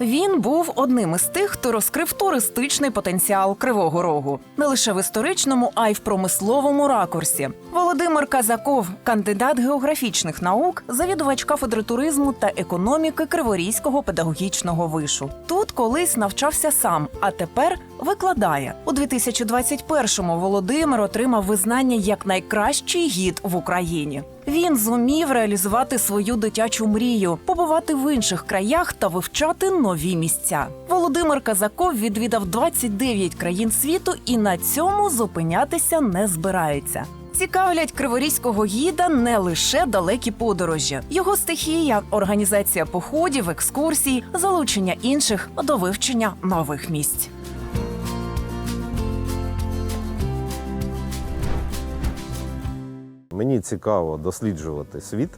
Він був одним із тих, хто розкрив туристичний потенціал Кривого Рогу не лише в історичному, а й в промисловому ракурсі. Володимир Казаков, кандидат географічних наук, завідувач кафедри туризму та економіки Криворізького педагогічного вишу. Тут колись навчався сам, а тепер викладає. У 2021-му Володимир отримав визнання як найкращий гід в Україні. Він зумів реалізувати свою дитячу мрію, побувати в інших краях та вивчати нові місця. Володимир Казаков відвідав 29 країн світу і на цьому зупинятися не збирається. Цікавлять криворізького гіда не лише далекі подорожі, його стихія, організація походів, екскурсій, залучення інших до вивчення нових місць. Мені цікаво досліджувати світ.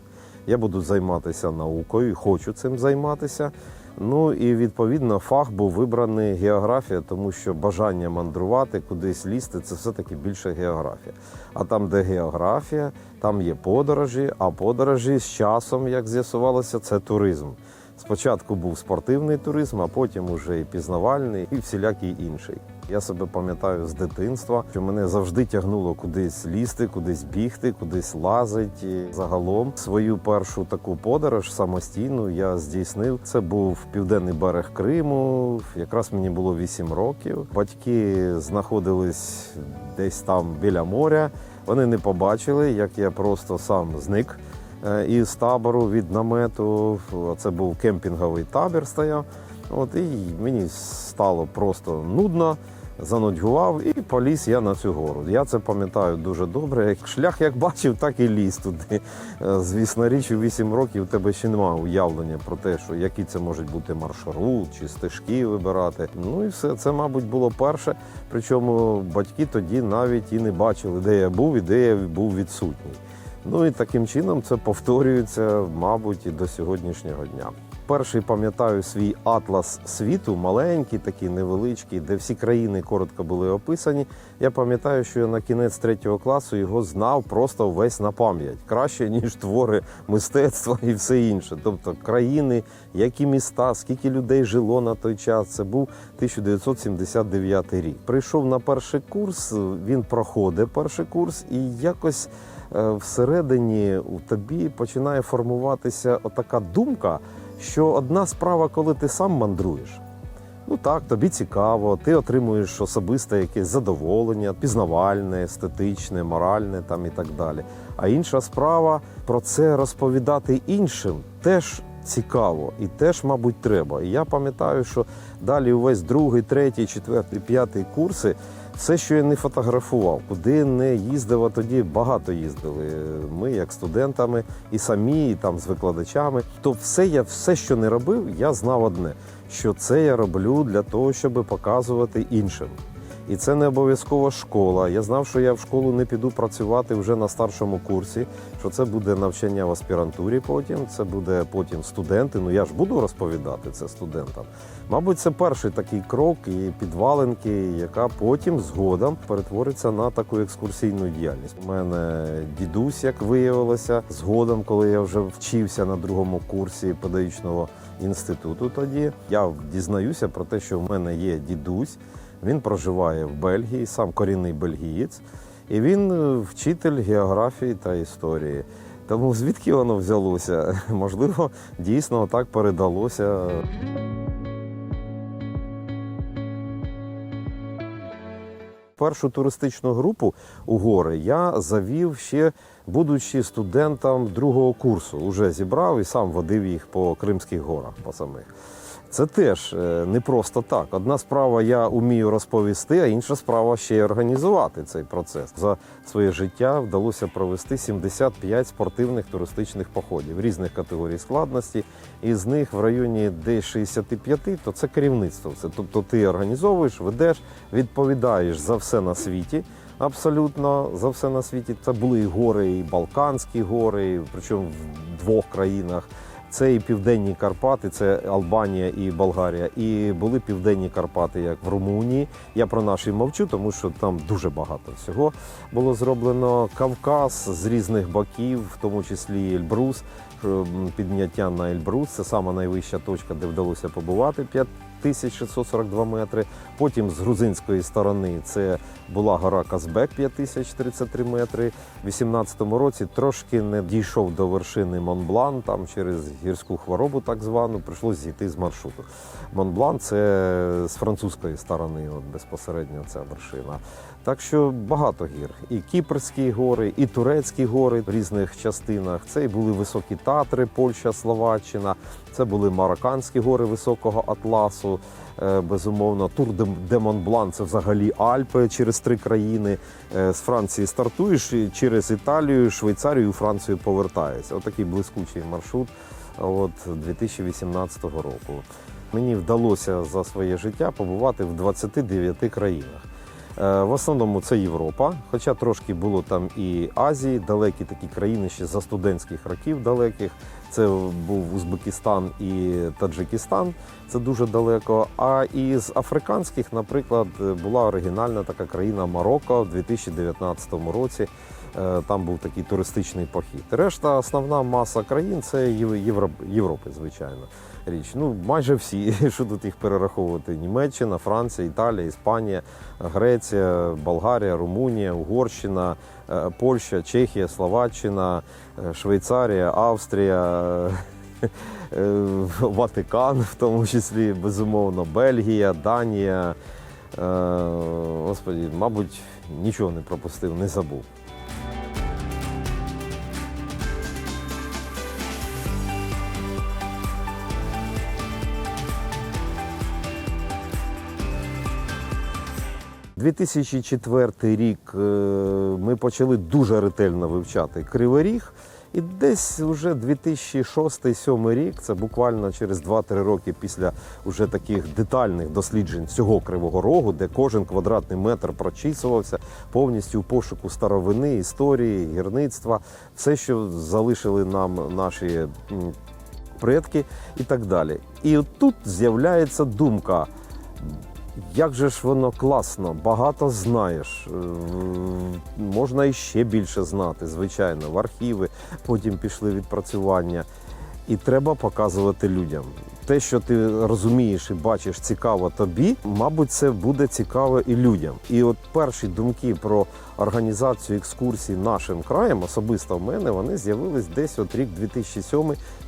Я буду займатися наукою, хочу цим займатися. Ну і відповідно фах був вибраний географія, тому що бажання мандрувати, кудись лізти це все-таки більше географія. А там, де географія, там є подорожі, а подорожі з часом, як з'ясувалося, це туризм. Спочатку був спортивний туризм, а потім уже і пізнавальний, і всілякий інший. Я себе пам'ятаю з дитинства, що мене завжди тягнуло кудись лізти, кудись бігти, кудись лазити. Загалом свою першу таку подорож самостійну я здійснив. Це був південний берег Криму. Якраз мені було 8 років. Батьки знаходились десь там біля моря. Вони не побачили, як я просто сам зник із табору від намету. Це був кемпінговий табір стояв. От і мені стало просто нудно. Занудьгував і поліз я на цю гору. Я це пам'ятаю дуже добре. Як шлях як бачив, так і ліз туди. Е, Звісно, річ, у 8 років у тебе ще немає уявлення про те, що які це можуть бути маршрут чи стежки вибирати. Ну і все це, мабуть, було перше. Причому батьки тоді навіть і не бачили, де я був і де я був відсутній. Ну і таким чином це повторюється, мабуть, і до сьогоднішнього дня. Перший пам'ятаю свій атлас світу, маленький, такий невеличкий, де всі країни коротко були описані. Я пам'ятаю, що я на кінець третього класу його знав просто весь на пам'ять, краще ніж твори мистецтва і все інше. Тобто країни, які міста, скільки людей жило на той час. Це був 1979 рік. Прийшов на перший курс, він проходить перший курс, і якось всередині у тобі починає формуватися отака думка, що одна справа, коли ти сам мандруєш. Ну так, тобі цікаво, ти отримуєш особисте якесь задоволення, пізнавальне, естетичне, моральне там і так далі. А інша справа про це розповідати іншим теж цікаво і теж, мабуть, треба. І я пам'ятаю, що далі увесь другий, третій, четвертий, п'ятий курси. Все, що я не фотографував, куди не їздив, а тоді багато їздили. Ми, як студентами, і самі, і там з викладачами. То все я все, що не робив, я знав одне: що це я роблю для того, щоб показувати іншим. І це не обов'язково школа. Я знав, що я в школу не піду працювати вже на старшому курсі, що це буде навчання в аспірантурі потім, це буде потім студенти. Ну я ж буду розповідати це студентам. Мабуть, це перший такий крок і підваленки, яка потім згодом перетвориться на таку екскурсійну діяльність. У мене дідусь, як виявилося, згодом, коли я вже вчився на другому курсі педагогічного інституту. Тоді я дізнаюся про те, що в мене є дідусь. Він проживає в Бельгії, сам корінний бельгієць, і він е, вчитель географії та історії. Тому звідки воно взялося? Можливо, дійсно так передалося. Першу туристичну групу у гори я завів ще будучи студентом другого курсу. Уже зібрав і сам водив їх по Кримських горах по самих. Це теж е, не просто так. Одна справа я вмію розповісти, а інша справа ще й організувати цей процес. За своє життя вдалося провести 75 спортивних туристичних походів різних категорій складності. І з них в районі десь 65, то це керівництво. Це тобто ти організовуєш, ведеш, відповідаєш за все на світі. Абсолютно за все на світі. Це були і гори, і Балканські гори, причому в двох країнах. Це і південні Карпати, це Албанія і Болгарія. І були південні Карпати, як в Румунії. Я про наші мовчу, тому що там дуже багато всього було зроблено. Кавказ з різних боків, в тому числі Ельбрус. підняття на Ельбрус. Це сама найвища точка, де вдалося побувати 5642 метри. Потім з грузинської сторони це була гора Казбек 5033 метри. У 18-му році трошки не дійшов до вершини Монблан, там через гірську хворобу, так звану, прийшлося зійти з маршруту. Монблан це з французької сторони, от безпосередньо ця вершина. Так що багато гір. І Кіпрські гори, і турецькі гори в різних частинах. Це і були високі Татри, Польща, Словаччина. Це були Марокканські гори високого атласу. Е, Безумовно, Тур де- Монблан це взагалі Альпи через три країни. Е, З Франції стартуєш через Італію, Швейцарію, Францію повертаєшся. Отакий блискучий маршрут от 2018 року. Мені вдалося за своє життя побувати в 29 країнах. Е, В основному це Європа, хоча трошки було там і Азії, далекі такі країни ще за студентських років далеких. Це був Узбекистан і Таджикистан, це дуже далеко. А із африканських, наприклад, була оригінальна така країна Марокко в 2019 році. Е, Там був такий туристичний похід. Решта, основна маса країн це Євро- Європи, звичайно. Річ. Ну, майже всі, що тут їх перераховувати: Німеччина, Франція, Італія, Іспанія, Греція, Болгарія, Румунія, Угорщина, Польща, Чехія, Словаччина, е, Швейцарія, Австрія. е, Ватикан, в тому числі, безумовно, Бельгія, Данія. Е, Господі, мабуть, нічого не пропустив, не забув. – 2004 рік е, ми почали дуже ретельно вивчати Кривий Ріг. І десь вже 2006-2007 рік, це буквально через 2-3 роки після уже таких детальних досліджень всього Кривого Рогу, де кожен квадратний метр прочісувався повністю у пошуку старовини, історії, гірництва, все, що залишили нам наші предки і так далі. І тут з'являється думка. Як же ж воно класно, багато знаєш. Е, Можна і ще більше знати, звичайно, в архіви, потім пішли відпрацювання. І треба показувати людям. Те, що ти розумієш і бачиш цікаво тобі, мабуть, це буде цікаво і людям. І от перші думки про організацію екскурсій нашим краєм, особисто в мене, вони з'явились десь от рік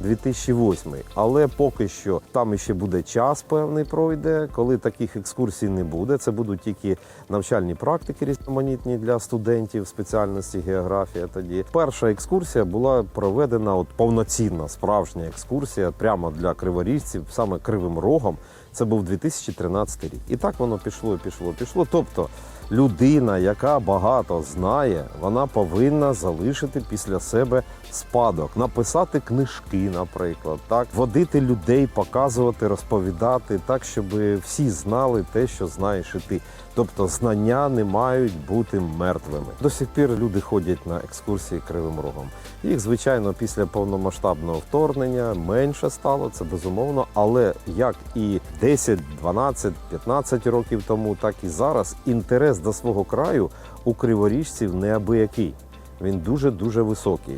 2007-2008. Але поки що там іще буде час певний пройде, коли таких екскурсій не буде. Це будуть тільки навчальні практики різноманітні для студентів спеціальності географія. Тоді перша екскурсія була проведена от повноцінна справжня екскурсія прямо для криворіжців, саме кривим рогом. Це був 2013 рік. І так воно пішло, пішло, пішло. Тобто людина, яка багато знає, вона повинна залишити після себе спадок, написати книжки, наприклад, так водити людей, показувати, розповідати, так, щоб всі знали те, що знаєш і ти. Тобто знання не мають бути мертвими. До сих пір люди ходять на екскурсії кривим рогом. Їх, звичайно, після повномасштабного вторгнення менше стало, це безумовно. Але як і 10, 12, 15 років тому, так і зараз інтерес до свого краю у криворіжців неабиякий. Він дуже дуже високий.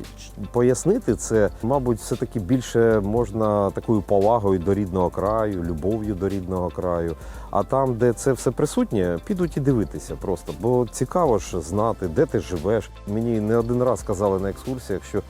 Пояснити це, мабуть, все таки більше можна такою повагою до рідного краю, любов'ю до рідного краю. А там, де це все присутнє, підуть і дивитися просто. Бо цікаво ж знати, де ти живеш. Мені не один раз казали на екскурсіях, що е,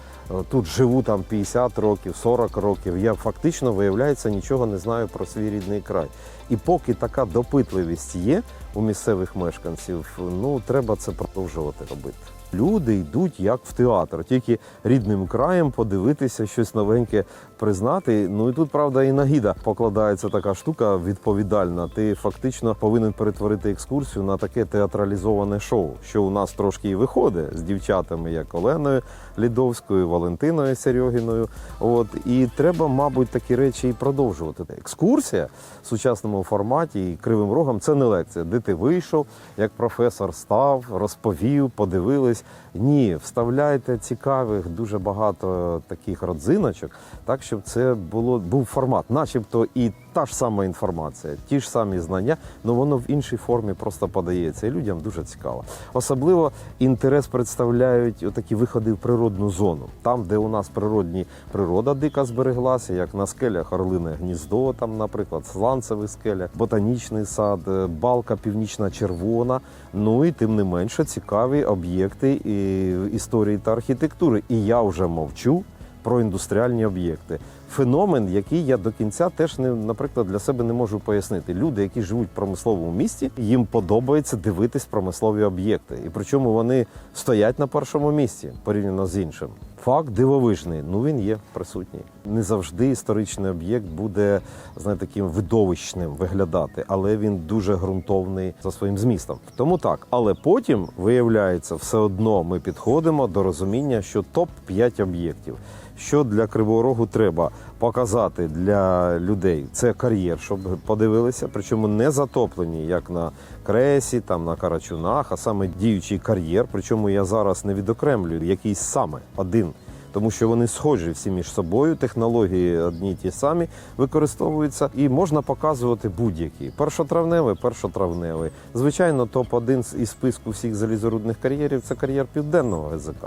тут живу там 50 років, 40 років. Я фактично виявляється нічого не знаю про свій рідний край. І поки така допитливість є у місцевих мешканців, ну треба це продовжувати робити. Люди йдуть як в театр, тільки рідним краєм подивитися щось новеньке, признати. Ну і тут, правда, і нагіда покладається така штука відповідальна. Ти фактично повинен перетворити екскурсію на таке театралізоване шоу, що у нас трошки і виходить з дівчатами, як Оленою Лідовською, Валентиною Серьогіною. От і треба, мабуть, такі речі і продовжувати. Екскурсія в сучасному форматі і кривим рогом це не лекція, де ти вийшов, як професор став, розповів, подивились. Ні, вставляйте цікавих, дуже багато таких родзиночок, так щоб це було був формат, начебто і та ж сама інформація, ті ж самі знання, але воно в іншій формі просто подається. І людям дуже цікаво. Особливо інтерес представляють такі виходи в природну зону, там, де у нас природні природа дика збереглася, як на скелях Орлине гніздо, там, наприклад, сланцевих скелях, ботанічний сад, е, балка північна червона. Ну і тим не менше цікаві об'єкти і історії та архітектури. І я вже мовчу про індустріальні об'єкти. Феномен, який я до кінця теж не, наприклад, для себе не можу пояснити. Люди, які живуть в промисловому місті, їм подобається дивитись промислові об'єкти. І причому вони стоять на першому місці порівняно з іншим. Факт дивовижний, ну він є присутній. Не завжди історичний об'єкт буде знаєте, таким видовищним виглядати, але він дуже ґрунтовний за своїм змістом. Тому так. Але потім виявляється, все одно ми підходимо до розуміння, що топ 5 об'єктів. Що для Кривого Рогу треба показати для людей? Це кар'єр, щоб подивилися, причому не затоплені, як на кресі, там на карачунах, а саме діючий кар'єр. Причому я зараз не відокремлюю якийсь саме один. Тому що вони схожі всі між собою, технології одні ті самі використовуються, і можна показувати будь-які. Першотравневий, першотравневий. Звичайно, топ-1 із списку всіх залізорудних кар'єрів це кар'єр південного ГЗК.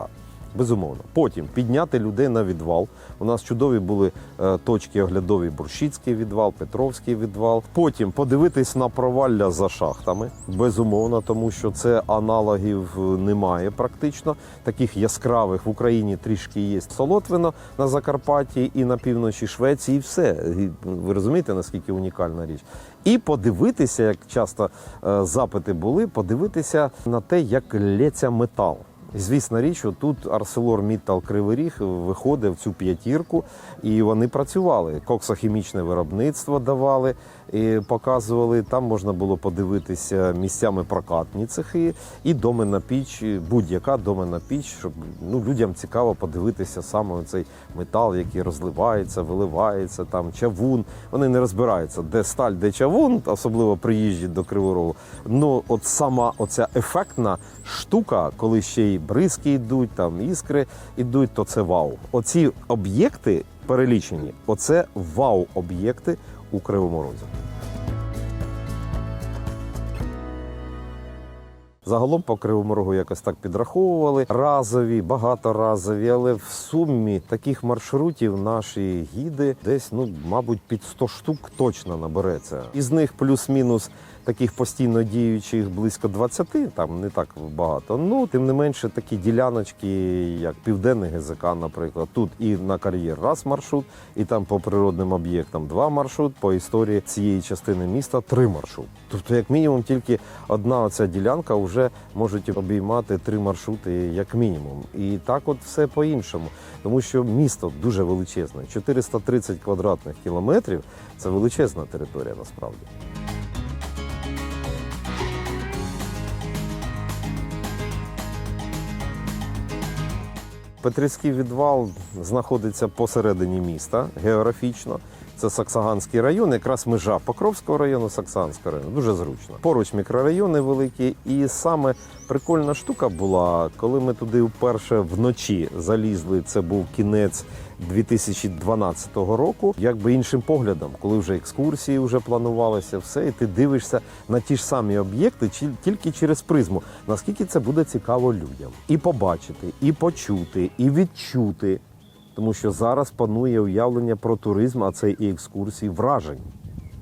Безумовно. Потім підняти людей на відвал. У нас чудові були е, точки оглядові Бурщицький відвал, Петровський відвал. Потім подивитись на провалля за шахтами. Безумовно, тому що це аналогів е, немає практично. Таких яскравих в Україні трішки є Солотвино на Закарпатті і на півночі Швеції. І все. Ви розумієте, наскільки унікальна річ? І подивитися, як часто е, запити були, подивитися на те, як лється метал. Звісна річ, тут ArcelorMittal Кривий Ріг виходив в цю п'ятірку, і вони працювали. Коксохімічне виробництво давали, і показували. Там можна було подивитися місцями прокатні цехи і доменна піч, будь-яка доменна піч, щоб ну, людям цікаво подивитися саме цей метал, який розливається, виливається, там чавун. Вони не розбираються, де сталь, де чавун, особливо приїжджі до Кривого Рогу. Ну, от сама оця ефектна штука, коли ще й бризки йдуть, там іскри йдуть, то це вау. Оці об'єкти перелічені, оце вау-об'єкти у Кривому Розі. Загалом по Кривому Рогу якось так підраховували. Разові, багаторазові, але в сумі таких маршрутів наші гіди десь, ну, мабуть, під 100 штук точно набереться. Із них плюс-мінус таких постійно діючих близько 20, там не так багато. Ну, тим не менше, такі діляночки, як Південний ГЗК, наприклад. Тут і на кар'єр раз маршрут, і там по природним об'єктам два маршрут, по історії цієї частини міста три маршрут. Тобто, як мінімум, тільки одна оця ділянка вже може обіймати три маршрути, як мінімум. І так от все по-іншому. Тому що місто дуже величезне. 430 квадратних кілометрів це величезна територія насправді. Петрівський відвал знаходиться посередині міста географічно. Це Саксаганський район, якраз межа Покровського району, Саксаганського району. Дуже зручно. Поруч мікрорайони великі. І саме прикольна штука була, коли ми туди вперше вночі залізли. Це був кінець 2012 року. Якби іншим поглядом, коли вже екскурсії вже планувалися, все, і ти дивишся на ті ж самі об'єкти, тільки через призму. Наскільки це буде цікаво людям, і побачити, і почути, і відчути. Тому що зараз панує уявлення про туризм, а це і екскурсії вражень.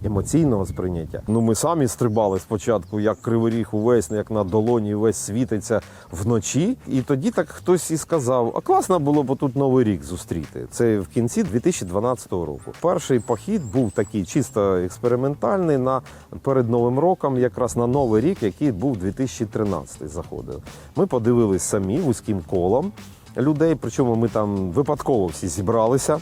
Емоційного сприйняття. Ну ми самі стрибали спочатку, як кривий ріг увесь, як на долоні весь світиться вночі. І тоді так хтось і сказав: а класно було б тут новий рік зустріти. Це в кінці 2012 року. Перший похід був такий чисто експериментальний на перед новим роком, якраз на новий рік, який був 2013 заходив. Ми подивились самі вузьким колом людей. Причому ми там випадково всі зібралися.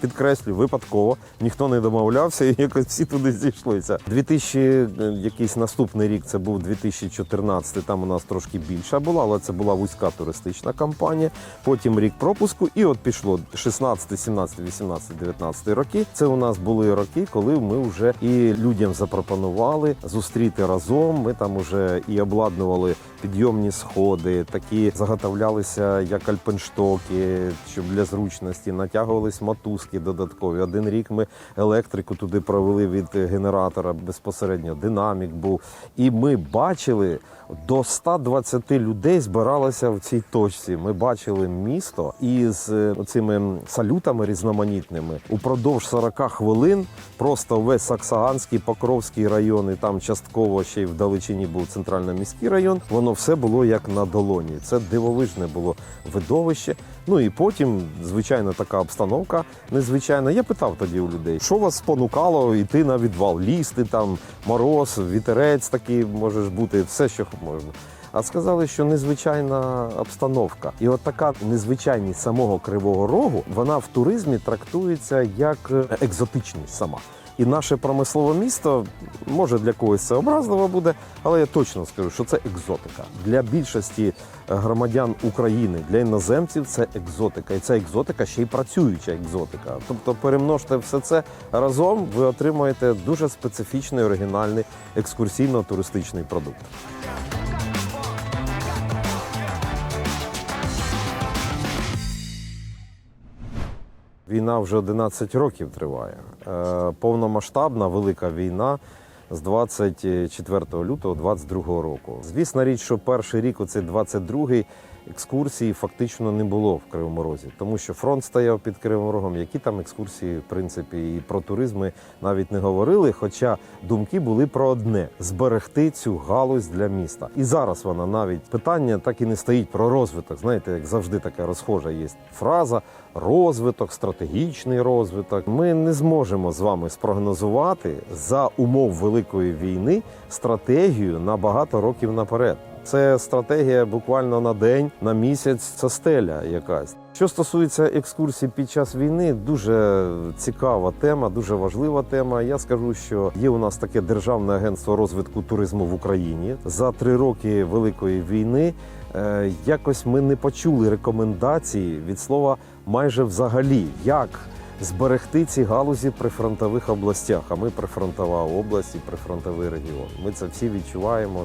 Підкреслю, випадково ніхто не домовлявся, і якось всі туди зійшлися. 2000, е, якийсь наступний рік, це був 2014, Там у нас трошки більша була, але це була вузька туристична кампанія. Потім рік пропуску, і от пішло 16, 17, 18, 19 роки. Це у нас були роки, коли ми вже і людям запропонували зустріти разом. Ми там уже і обладнували підйомні сходи, такі заготовлялися як альпенштоки, щоб для зручності натягувались мотузки. Внески додаткові. Один рік ми електрику туди провели від генератора безпосередньо. Динамік був. І ми бачили до 120 людей збиралося в цій точці. Ми бачили місто із е, цими салютами різноманітними. Упродовж 40 хвилин просто весь Саксаганський, Покровський район, і там частково ще й в далечині був центрально-міський район. Воно все було як на долоні. Це дивовижне було видовище. Ну і потім, звичайно, така обстановка незвичайна. Я питав тоді у людей, що вас спонукало йти на відвал, лізти там, мороз, вітерець такий можеш бути, все, що можна. А сказали, що незвичайна обстановка, і от така незвичайність самого кривого рогу, вона в туризмі трактується як е, екзотичність сама. І наше промислове місто може для когось це образливо буде, але я точно скажу, що це екзотика для більшості е, громадян України, для іноземців це екзотика, і ця екзотика ще й працююча екзотика. Тобто, перемножте все це разом, ви отримаєте дуже специфічний оригінальний екскурсійно-туристичний продукт. Війна вже 11 років триває. Е, Повномасштабна велика війна з 24 лютого 22 року. Звісна річ, що перший рік, оцей 22-й, екскурсії фактично не було в Кривому Розі, тому що фронт стояв під Кривим Рогом. Які там екскурсії, в принципі, і про туризм ми навіть не говорили. Хоча думки були про одне зберегти цю галузь для міста. І зараз вона навіть питання так і не стоїть про розвиток. Знаєте, як завжди така розхожа є фраза розвиток, стратегічний розвиток. Ми не зможемо з вами спрогнозувати за умов великої війни стратегію на багато років наперед. Це стратегія буквально на день, на місяць. Це стеля якась. Що стосується екскурсій під час війни, дуже цікава тема, дуже важлива тема. Я скажу, що є у нас таке державне агентство розвитку туризму в Україні за три роки великої війни. е, Якось ми не почули рекомендації від слова майже взагалі, як зберегти ці галузі при фронтових областях. А ми прифронтова область і прифронтовий регіон. Ми це всі відчуваємо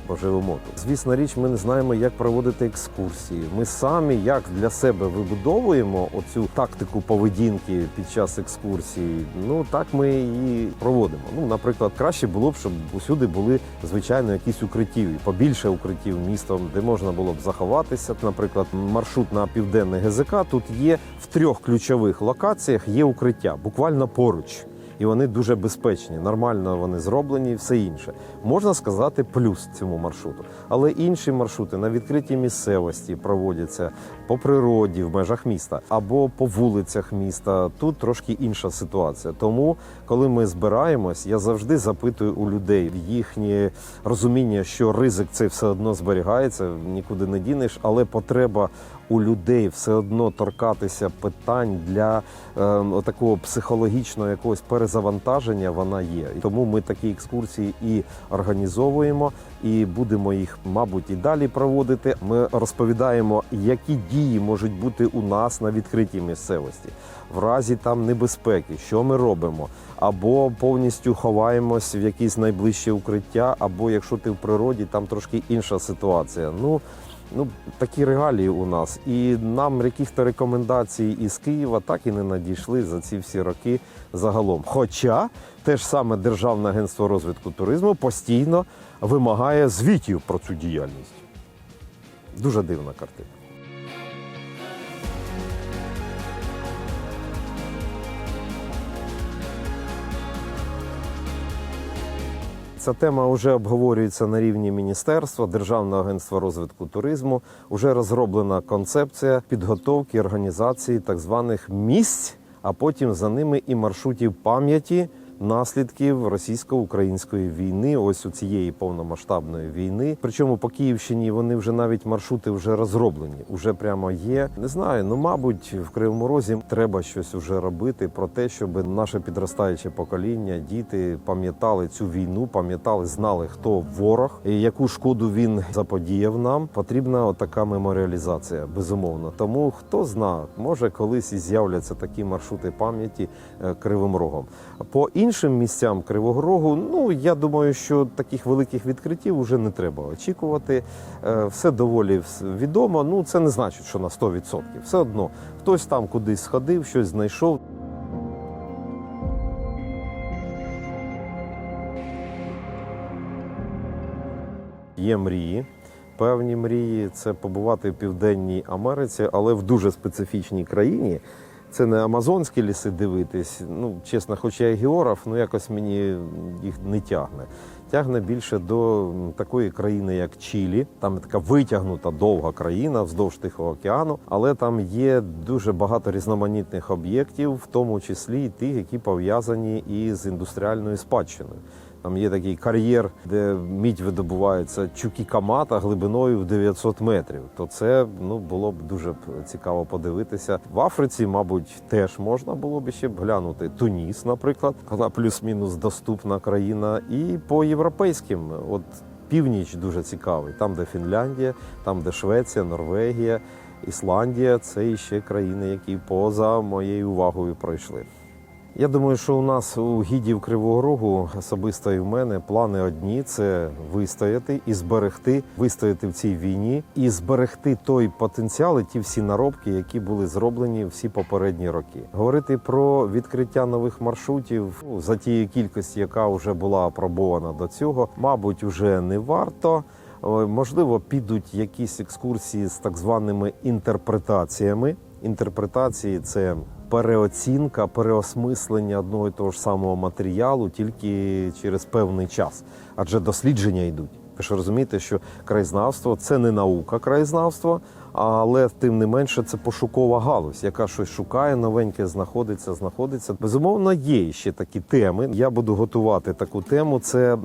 ж по живому. Звісно річ, ми не знаємо, як проводити екскурсії. Ми самі як для себе вибудовуємо оцю тактику поведінки під час екскурсії. Ну так ми її проводимо. Ну, наприклад, краще було б, щоб усюди були звичайно якісь укриттів, побільше укриттів містом, де можна було б заховатися. Наприклад, маршрут на південне ГЗК тут є в трьох ключових локаціях. Є укриття, буквально поруч і вони дуже безпечні. Нормально вони зроблені, і все інше. Можна сказати, плюс цьому маршруту. Але інші маршрути на відкритій місцевості проводяться по природі в межах міста або по вулицях міста. Тут трошки інша ситуація. Тому, коли ми збираємось, я завжди запитую у людей їхнє розуміння, що ризик цей все одно зберігається, нікуди не дінеш, але потреба у людей все одно торкатися питань для е, такого психологічного якогось перезавантаження вона є. Тому ми такі екскурсії і організовуємо, і будемо їх, мабуть, і далі проводити. Ми розповідаємо, які дії можуть бути у нас на відкритій місцевості, в разі там небезпеки, що ми робимо, або повністю ховаємось в якісь найближче укриття, або якщо ти в природі, там трошки інша ситуація. Ну Ну, такі регалії у нас. І нам яких-то рекомендацій із Києва так і не надійшли за ці всі роки загалом. Хоча те ж саме Державне агентство розвитку туризму постійно вимагає звітів про цю діяльність. Дуже дивна картина. Ця тема вже обговорюється на рівні міністерства, Державного агентства розвитку туризму. Уже розроблена концепція підготовки організації так званих місць, а потім за ними і маршрутів пам'яті наслідків російсько-української війни, ось у цієї повномасштабної війни. Причому по Київщині вони вже навіть маршрути вже розроблені, вже прямо є. Не знаю, ну мабуть, в Кривому Розі треба щось вже робити про те, щоб наше підростаюче покоління, діти пам'ятали цю війну, пам'ятали, знали, хто ворог і яку шкоду він заподіяв нам. Потрібна отака меморіалізація, безумовно. Тому хто зна, може колись і з'являться такі маршрути пам'яті е, кривим рогом. По іншим місцям Кривого Рогу, ну я думаю, що таких великих відкриттів вже не треба очікувати. Е, все доволі відомо. Ну це не значить, що на 100%. Все одно хтось там кудись сходив, щось знайшов. Є мрії. Певні мрії це побувати в Південній Америці, але в дуже специфічній країні. Це не амазонські ліси дивитись. Ну, чесно, хоч я і ну якось мені їх не тягне. Тягне більше до такої країни, як Чилі. Там така витягнута довга країна вздовж Тихого океану, але там є дуже багато різноманітних об'єктів, в тому числі і тих, які пов'язані із індустріальною спадщиною. Там є такий кар'єр, де мідь видобувається Чукікамата глибиною в 900 метрів. То це ну було б дуже цікаво подивитися. В Африці, мабуть, теж можна було б ще б глянути. Туніс, наприклад, вона плюс-мінус доступна країна, і по європейським, от північ дуже цікавий. Там, де Фінляндія, там, де Швеція, Норвегія, Ісландія це іще країни, які поза моєю увагою пройшли. Я думаю, що у нас у гідів Кривого Рогу особисто і в мене плани одні: це вистояти і зберегти, вистояти в цій війні і зберегти той потенціал, і ті всі наробки, які були зроблені всі попередні роки. Говорити про відкриття нових маршрутів ну, за тією кількості, яка вже була апробована до цього, мабуть, вже не варто. Можливо, підуть якісь екскурсії з так званими інтерпретаціями. Інтерпретації це переоцінка, переосмислення одного і того ж самого матеріалу тільки через певний час, адже дослідження йдуть. Ви ж розумієте, що краєзнавство це не наука краєзнавства, але тим не менше це пошукова галузь, яка щось шукає, новеньке знаходиться, знаходиться. Безумовно, є ще такі теми. Я буду готувати таку тему: це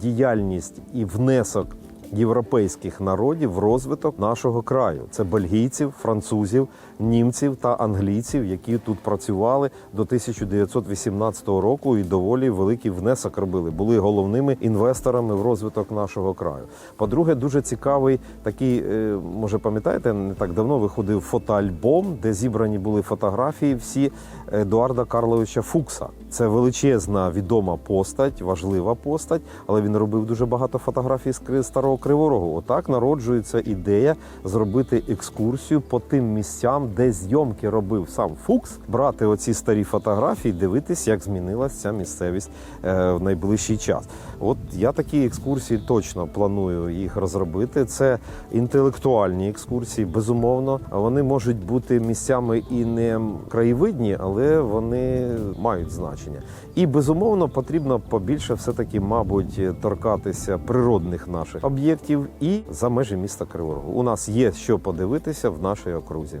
діяльність і внесок європейських народів в розвиток нашого краю. Це бельгійців, французів, німців та англійців, які тут працювали до 1918 року і доволі великий внесок робили. Були головними інвесторами в розвиток нашого краю. По-друге, дуже цікавий такий, е, може пам'ятаєте, не так давно виходив фотоальбом, де зібрані були фотографії всі Едуарда Карловича Фукса. Це величезна відома постать, важлива постать, але він робив дуже багато фотографій з старого Кривого Рогу. Отак народжується ідея зробити екскурсію по тим місцям, де зйомки робив сам Фукс, брати оці старі фотографії, дивитись, як змінилася ця місцевість е, в найближчий час. От я такі екскурсії точно планую їх розробити. Це інтелектуальні екскурсії, безумовно. Вони можуть бути місцями і не краєвидні, але вони мають значення. І безумовно потрібно побільше все-таки, мабуть, торкатися природних наших об'єктів і за межі міста Криворогу. У нас є що подивитися в нашій окрузі.